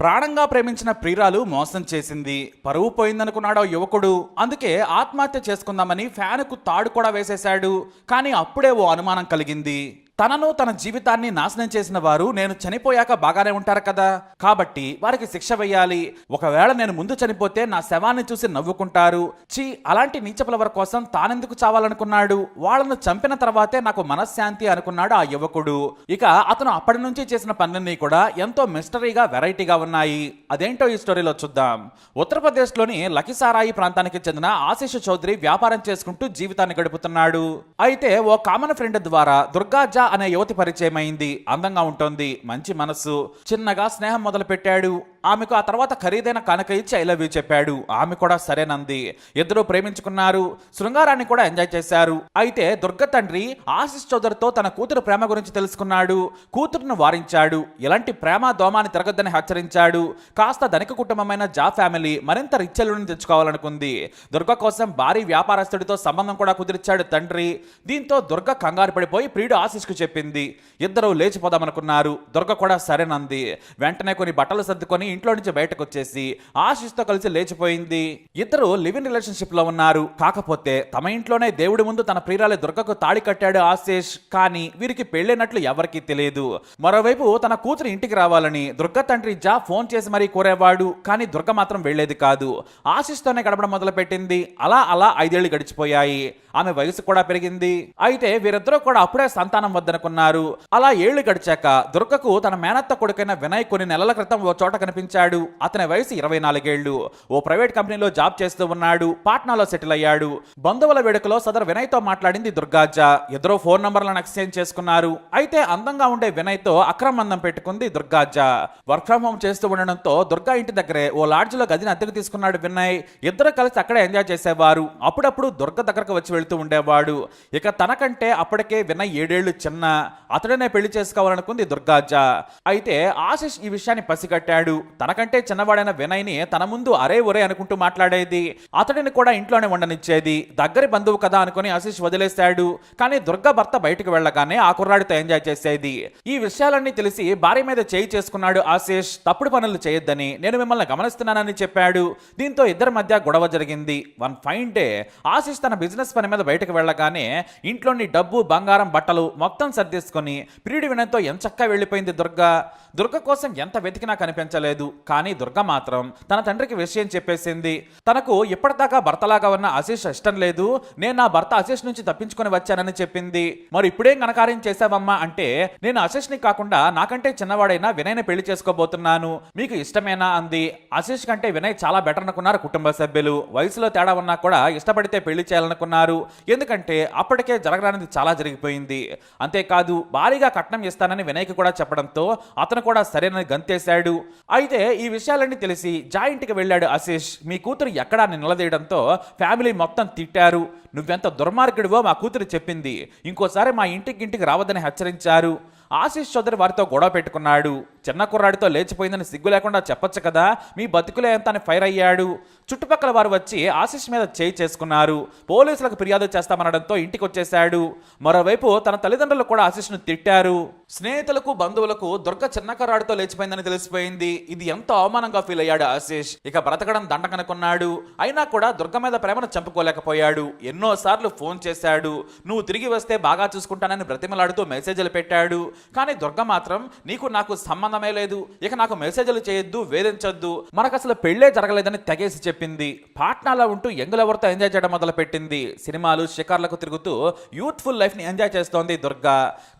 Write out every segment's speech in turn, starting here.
ప్రాణంగా ప్రేమించిన ప్రియురాలు మోసం చేసింది. పరువు పోయిందనుకున్నాడు యువకుడు. అందుకే ఆత్మహత్య చేసుకుందామని ఫ్యాన్కు తాడు కూడా వేసేశాడు. కానీ అప్పుడే ఓ అనుమానం కలిగింది. తనను తన జీవితాన్ని నాశనం చేసిన వారు నేను చనిపోయాక బాగానే ఉంటారు కదా? కాబట్టి వారికి శిక్ష వేయాలి. ఒకవేళ నేను ముందు చనిపోతే నా శవాన్ని చూసి నవ్వుకుంటారు. చి అలాంటి నీచపులవర కోసం తానెందుకు చావాలనుకున్నాడు? వాళ్ళను చంపిన తర్వాతే నాకు మనశ్శాంతి అనుకున్నాడు ఆ యువకుడు. ఇక అతను అప్పటి నుంచి చేసిన పనులన్నీ కూడా ఎంతో మిస్టరీగా వెరైటీగా ఉన్నాయి. అదేంటో ఈ స్టోరీలో చూద్దాం. ఉత్తరప్రదేశ్లోని లకిసారాయి ప్రాంతానికి చెందిన ఆశీష్ చౌదరి వ్యాపారం చేసుకుంటూ జీవితాన్ని గడుపుతున్నాడు. అయితే ఓ కామన్ ఫ్రెండ్ ద్వారా దుర్గా జా అనే యువతి పరిచయమైంది అందంగా ఉంటుంది మంచి మనసు చిన్నగా స్నేహం మొదలు పెట్టాడు ఆమెకు ఆ తర్వాత ఖరీదైన కానుక ఇచ్చి ఐ లవ్ యూ చెప్పాడు. ఆమె కూడా సరేనంది. ఇద్దరు ప్రేమించుకున్నారు. శృంగారాన్ని కూడా ఎంజాయ్ చేశారు. అయితే దుర్గ తండ్రి ఆశిష్ చౌదరితో తన కూతురు ప్రేమ గురించి తెలుసుకున్నాడు. కూతురును వారించాడు. ఇలాంటి ప్రేమ దోమాన్ని తిరగద్దని హెచ్చరించాడు. కాస్త ధనిక కుటుంబమైన జా ఫ్యామిలీ మరింత రిచ్చెలుని తెచ్చుకోవాలనుకుంది. దుర్గ కోసం భారీ వ్యాపారస్తుడితో సంబంధం కూడా కుదిర్చాడు తండ్రి. దీంతో దుర్గ కంగారు పడిపోయి ప్రియుడు ఆశిష్కు చెప్పింది. ఇద్దరు లేచిపోదామనుకున్నారు. దుర్గ కూడా సరేనంది. వెంటనే కొన్ని బట్టలు సర్దుకొని ఇంట్లో నుంచి బయటకు వచ్చేసి ఆశిష్తో కలిసి లేచిపోయింది. ఇద్దరు లివింగ్ రిలేషన్షిప్లో ఉన్నారు. కాకపోతే తమ ఇంట్లోనే దేవుడి ముందు తన ప్రియురాలి దుర్గకు తాళి కట్టాడు ఆశిష్. కానీ వీరికి పెళ్ళైనట్లు ఎవరికీ తెలియదు. మరోవైపు తన కూతురు ఇంటికి రావాలని దుర్గ తండ్రి జా ఫోన్ చేసి మరీ కోరేవాడు. కానీ దుర్గ మాత్రం వెళ్ళేది కాదు. ఆశిస్తోనే గడపడం మొదలుపెట్టింది. అలా అలా ఐదేళ్ళు గడిచిపోయాయి. ఆమె వయసు కూడా పెరిగింది. అయితే వీరిద్దరూ కూడా అప్పుడే సంతానం వద్దనుకున్నారు. అలా ఏళ్ళు గడిచాక దుర్గకు తన మేనత్త కొడుకైన వినయ్ కొన్ని నెలల క్రితం ఓ చోట కనిపించాడు. అతని వయసు ఇరవై నాలుగేళ్ళు ఓ ప్రైవేట్ కంపెనీలో జాబ్ చేస్తూ ఉన్నాడు. పాట్నాలో సెటిల్ అయ్యాడు. బంధువుల వేడుకలో సదరు వినయ్తో మాట్లాడింది దుర్గాజ. ఇద్దరు ఫోన్ నంబర్లను ఎక్స్చేంజ్ చేసుకున్నారు. అయితే అందంగా ఉండే వినయ్తో అక్రమందం పెట్టుకుంది దుర్గాజ. వర్క్ ఫ్రం హోమ్ చేస్తూ ఉండడంతో దుర్గా ఇంటి దగ్గరే ఓ లాడ్జ్లో గదిని అద్దెకు తీసుకున్నాడు వినయ్. ఇద్దరు కలిసి అక్కడే ఎంజాయ్ చేసేవారు. అప్పుడప్పుడు దుర్గ దగ్గరకు వచ్చి వెళుతూ ఉండేవాడు. ఇక తనకంటే అప్పటికే వినయ్ ఏడేళ్ళు చిన్న అతడనే పెళ్ళి చేసుకోవాలనుకుంది దుర్గాజ. అయితే ఆశిష్ ఈ విషయాన్ని పసిగట్టాడు. తనకంటే చిన్నవాడైన వినయ్ని తన ముందు అరే ఒరే అనుకుంటూ మాట్లాడేది. అతడిని కూడా ఇంట్లోనే ఉండనిచ్చేది. దగ్గరి బంధువు కదా అనుకుని ఆశిష్ వదిలేశాడు. కానీ దుర్గ భర్త బయటకు వెళ్ళగానే ఆ కుర్రాడితో ఎంజాయ్ చేసేది. ఈ విషయాలన్నీ తెలిసి భార్య మీద చేయి చేసుకున్నాడు ఆశిష్. తప్పుడు పనులు చేయొద్దని నేను మిమ్మల్ని గమనిస్తున్నానని చెప్పాడు. దీంతో ఇద్దరి మధ్య గొడవ జరిగింది. వన్ ఫైన్ డే ఆశిష్ తన బిజినెస్ పని మీద బయటకు వెళ్ళగానే ఇంట్లోని డబ్బు బంగారం బట్టలు మొత్తం సర్దేసుకొని ప్రియుడి వినయంతో ఎంచక్కా వెళ్ళిపోయింది దుర్గ? దుర్గ కోసం ఎంత వెతికినా కనిపించలేదు. కానీ దుర్గ మాత్రం తన తండ్రికి విషయం చెప్పేసింది. తనకు ఇప్పటిదాకా భర్తలాగా ఉన్న ఆశీష్ ఇష్టం లేదు. నేను నా భర్త ఆశీష్ నుంచి తప్పించుకొని వచ్చానని చెప్పింది. మరి ఇప్పుడేం ఘనకార్యం చేశావమ్మా అంటే నేను ఆశీష్ని కాకుండా నాకంటే చిన్నవాడైనా వినయ్ని పెళ్ళి చేసుకోబోతున్నాను. మీకు ఇష్టమేనా అంది. ఆశీష్ కంటే వినయ్ చాలా బెటర్ అనుకున్నారు కుటుంబ సభ్యులు. వయసులో తేడా ఉన్నా కూడా ఇష్టపడితే పెళ్ళి చేయాలనుకున్నారు. ఎందుకంటే అప్పటికే జరగరానిది చాలా జరిగిపోయింది. అంతేకాదు భారీగా కట్నం ఇస్తానని వినయ్కి కూడా చెప్పడంతో అతను కూడా సరేనని గంతేశాడు. అయితే ఈ విషయాలన్నీ తెలిసి జాయింట్కి వెళ్ళాడు ఆశీష్. మీ కూతురు ఎక్కడా నిలదీయడంతో ఫ్యామిలీ మొత్తం తిట్టారు. నువ్వెంత దుర్మార్గుడివో మా కూతురు చెప్పింది. ఇంకోసారి మా ఇంటికి ఇంటికి రావద్దని హెచ్చరించారు. ఆశీష్ చౌదరి వారితో గొడవ పెట్టుకున్నాడు. చిన్న కుర్రాడితో లేచిపోయిందని సిగ్గు లేకుండా చెప్పొచ్చు కదా మీ బతుకులే ఎంత అని ఫైర్ అయ్యాడు. చుట్టుపక్కల వారు వచ్చి ఆశీష్ మీద చేయి చేసుకున్నారు. పోలీసులకు ఫిర్యాదు చేస్తామనడంతో ఇంటికి వచ్చేశాడు మరోవైపు తన తల్లిదండ్రులు కూడా ఆశీష్ను తిట్టారు. స్నేహితులకు బంధువులకు దుర్గ చిన్న కుర్రాడితో లేచిపోయిందని తెలిసిపోయింది. ఇది ఎంతో అవమానంగా ఫీల్ అయ్యాడు ఆశీష్. ఇక బ్రతకడం దండకనుకున్నాడు. అయినా కూడా దుర్గ మీద ప్రేమను చంపుకోలేకపోయాడు. ఎన్నోసార్లు ఫోన్ చేశాడు. నువ్వు తిరిగి వస్తే బాగా చూసుకుంటానని బ్రతిమలాడుతూ మెసేజ్లు పెట్టాడు. కానీ దుర్గ మాత్రం నీకు నాకు సంబంధమే లేదు. ఇక నాకు మెసేజ్లు చేయొద్దు వేధించొద్దు. మనకు అసలు పెళ్ళే జరగలేదని తెగేసి చెప్పింది. పాట్నాలో ఉంటూ ఎంగులెవరితో ఎంజాయ్ చేయడం మొదలు పెట్టింది సినిమాలు షికార్లకు తిరుగుతూ యూత్ఫుల్ లైఫ్ని ఎంజాయ్ చేస్తోంది దుర్గ.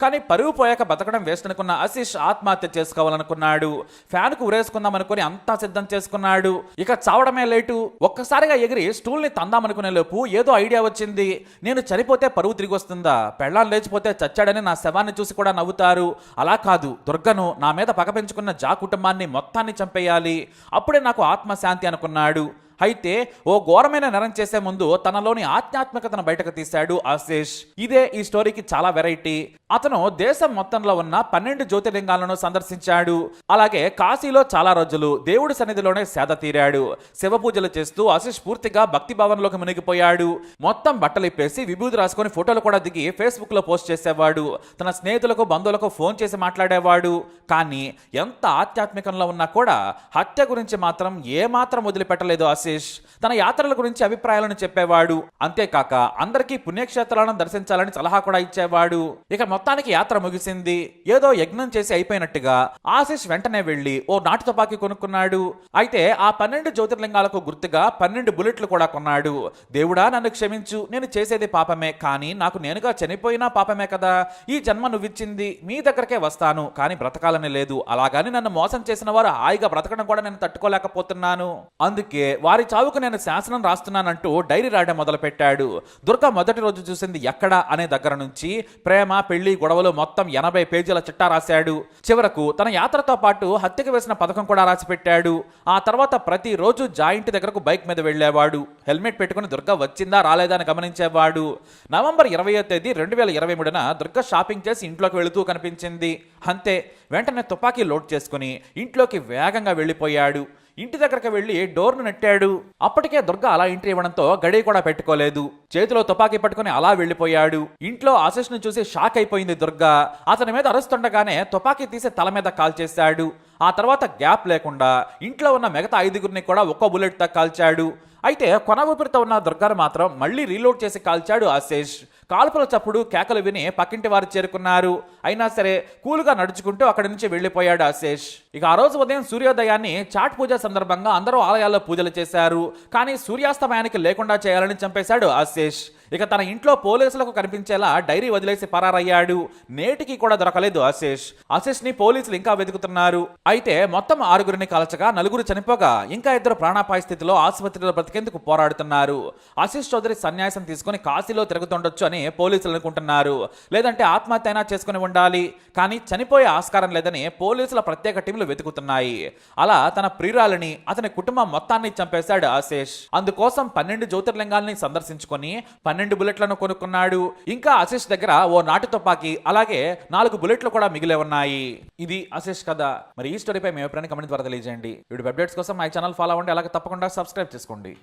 కానీ పరువు పోయాక బతకడం వేస్ట్ అనుకున్న ఆశీష్ ఆత్మహత్య చేసుకోవాలనుకున్నాడు. ఫ్యాన్కు ఉరేసుకుందాం అనుకుని అంతా సిద్ధం చేసుకున్నాడు. ఇక చావడమే లేటు. ఒక్కసారిగా ఎగిరి స్టూల్ని తందామనుకునే లోపు ఏదో ఐడియా వచ్చింది. నేను చనిపోతే పరువు తిరిగి వస్తుందా? పెళ్ళాం లేచిపోతే చచ్చాడని నా శవాన్ని చూసి కూడా నవ్వుతారు అలా కాదు దుర్గను నా మీద పగ పెంచుకున్న జా కుటుంబాన్ని మొత్తాన్ని చంపేయాలి. అప్పుడే నాకు ఆత్మశాంతి అనుకున్నాడు. అయితే ఓ ఘోరమైన నరం చేసే ముందు తనలోని ఆధ్యాత్మికతను బయటకు తీశాడు ఆశేష్. ఇదే ఈ స్టోరీకి చాలా వెరైటీ. అతను దేశం మొత్తంలో ఉన్న పన్నెండు జ్యోతిర్లింగాలను సందర్శించాడు. అలాగే కాశీలో చాలా రోజులు దేవుడి సన్నిధిలోనే సేద తీరాడు. శివ పూజలు చేస్తూ ఆశీష్ పూర్తిగా భక్తి భావనలోకి మునిగిపోయాడు. మొత్తం బట్టలు ఇప్పేసి విభూతి రాసుకొని ఫోటోలు కూడా దిగి ఫేస్బుక్లో పోస్ట్ చేసేవాడు. తన స్నేహితులకు బంధువులకు ఫోన్ చేసి మాట్లాడేవాడు. కానీ ఎంత ఆధ్యాత్మికంలో ఉన్నా కూడా హత్య గురించి మాత్రం ఏ మాత్రం వదిలిపెట్టలేదు ఆశీష్. తన యాత్రల గురించి అభిప్రాయాలను చెప్పేవాడు. అంతేకాక అందరికీ పుణ్యక్షేత్రాలను దర్శించాలని సలహా కూడా ఇచ్చేవాడు. ఇక మొత్తానికి యాత్ర ముగిసింది. ఏదో యజ్ఞం చేసి అయిపోయినట్టుగా ఆశిష్ వెంటనే వెళ్ళి ఓ నాటు తుపాకీ కొనుక్కున్నాడు. అయితే ఆ పన్నెండు జ్యోతిర్లింగాలకు గుర్తుగా పన్నెండు బుల్లెట్లు కూడా కొన్నాడు. దేవుడా నన్ను క్షమించు. నేను చేసేది పాపమే. కానీ నాకు నేనుగా చనిపోయినా పాపమే కదా. ఈ జన్మ నువ్విచ్చింది. మీ దగ్గరకే వస్తాను. కానీ బ్రతకాలని లేదు. అలాగని నన్ను మోసం చేసిన వారు హాయిగా బ్రతకడం కూడా నేను తట్టుకోలేకపోతున్నాను. అందుకే వారి చావుకు నేను శాసనం రాస్తున్నానంటూ డైరీ రాయడం మొదలుపెట్టాడు. దుర్గా మొదటి రోజు చూసింది ఎక్కడ? అనే దగ్గర నుంచి ప్రేమ పెళ్ళి గొడవలు మొత్తం ఎనభై పేజీల చిట్టా రాశాడు. చివరకు తన యాత్రతో పాటు హత్యకు వేసిన పథకం కూడా రాసి పెట్టాడు. ఆ తర్వాత ప్రతిరోజు జాయింట్ దగ్గరకు బైక్ మీద వెళ్ళేవాడు. హెల్మెట్ పెట్టుకుని దుర్గ వచ్చిందా రాలేదా అని గమనించేవాడు. నవంబర్ ఇరవయో తేదీ రెండు వేల ఇరవై మూడున దుర్గ షాపింగ్ చేసి ఇంట్లోకి వెళుతూ కనిపించింది. అంతే వెంటనే తుపాకీ లోడ్ చేసుకుని ఇంట్లోకి వేగంగా వెళ్ళిపోయాడు. ఇంటి దగ్గరకు వెళ్ళి డోర్ను నెట్టాడు. అప్పటికే దుర్గ అలా ఇంట్రీ ఇవ్వడంతో గడి కూడా పెట్టుకోలేదు. చేతిలో తుపాకీ పట్టుకుని అలా వెళ్ళిపోయాడు. ఇంట్లో ఆశిష్ను చూసి షాక్ అయిపోయింది దుర్గ. అతని మీద అరుస్తుండగానే తుపాకీ తీసి తల మీద కాల్ చేశాడు. ఆ తర్వాత గ్యాప్ లేకుండా ఇంట్లో ఉన్న మిగతా ఐదుగురిని కూడా ఒక్క బుల్లెట్తో కాల్చాడు. అయితే కొన ఊపిరితో ఉన్న దుర్గాను మాత్రం మళ్ళీ రీలోడ్ చేసి కాల్చాడు ఆశేష్. కాల్పుల చప్పుడు కేకలు విని పక్కింటి వారు చేరుకున్నారు. అయినా సరే కూలుగా నడుచుకుంటూ అక్కడి నుంచి వెళ్ళిపోయాడు ఆశేష్. ఇక ఆ రోజు ఉదయం సూర్యోదయాన్ని చాట్ పూజ సందర్భంగా అందరూ ఆలయాల్లో పూజలు చేశారు. కానీ సూర్యాస్తమయానికి లేకుండా చేయాలని చంపేశాడు ఆశేష్. es ఇక తన ఇంట్లో పోలీసులకు కనిపించేలా డైరీ వదిలేసి పరారయ్యాడు. నేటికి కూడా దొరకలేదు ఆశేష్. ఆశేష్ని పోలీసులు ఇంకా వెతుకుతున్నారు. అయితే మొత్తం ఆరుగురిని కాల్చగా నలుగురు చనిపోగా ఇంకా ఇద్దరు ప్రాణాపాయ స్థితిలో ఆసుపత్రిలో బ్రతికేందుకు పోరాడుతున్నారు. ఆశీష్ చౌదరి సన్యాసం తీసుకుని కాశీలో తిరుగుతుండొచ్చు అని పోలీసులు అనుకుంటున్నారు. లేదంటే ఆత్మహత్య అయినా చేసుకుని ఉండాలి. కానీ చనిపోయే ఆస్కారం లేదని పోలీసుల ప్రత్యేక టీంలు వెతుకుతున్నాయి. అలా తన ప్రియురాలని అతని కుటుంబం మొత్తాన్ని చంపేశాడు ఆశేష్. అందుకోసం పన్నెండు జ్యోతిర్లింగాల్ని సందర్శించుకొని పన్నెండు బుల్లెట్లను కొనుక్కున్నాడు. ఇంకా ఆశీష్ దగ్గర ఓ నాటు తుపాకీ అలాగే నాలుగు బుల్లెట్లు కూడా మిగిలే ఉన్నాయి. ఇది ఆశీష్ కథ. మరి ఈ స్టోరీపై మేము ఎప్పుడైనా కమెంట్ ద్వారా తెలియజేయండి. వీడియో అప్డేట్స్ కోసం మై ఛానల్ ఫాలో అవ్వండి. అలాగే తప్పకుండా సబ్స్క్రైబ్ చేసుకోండి.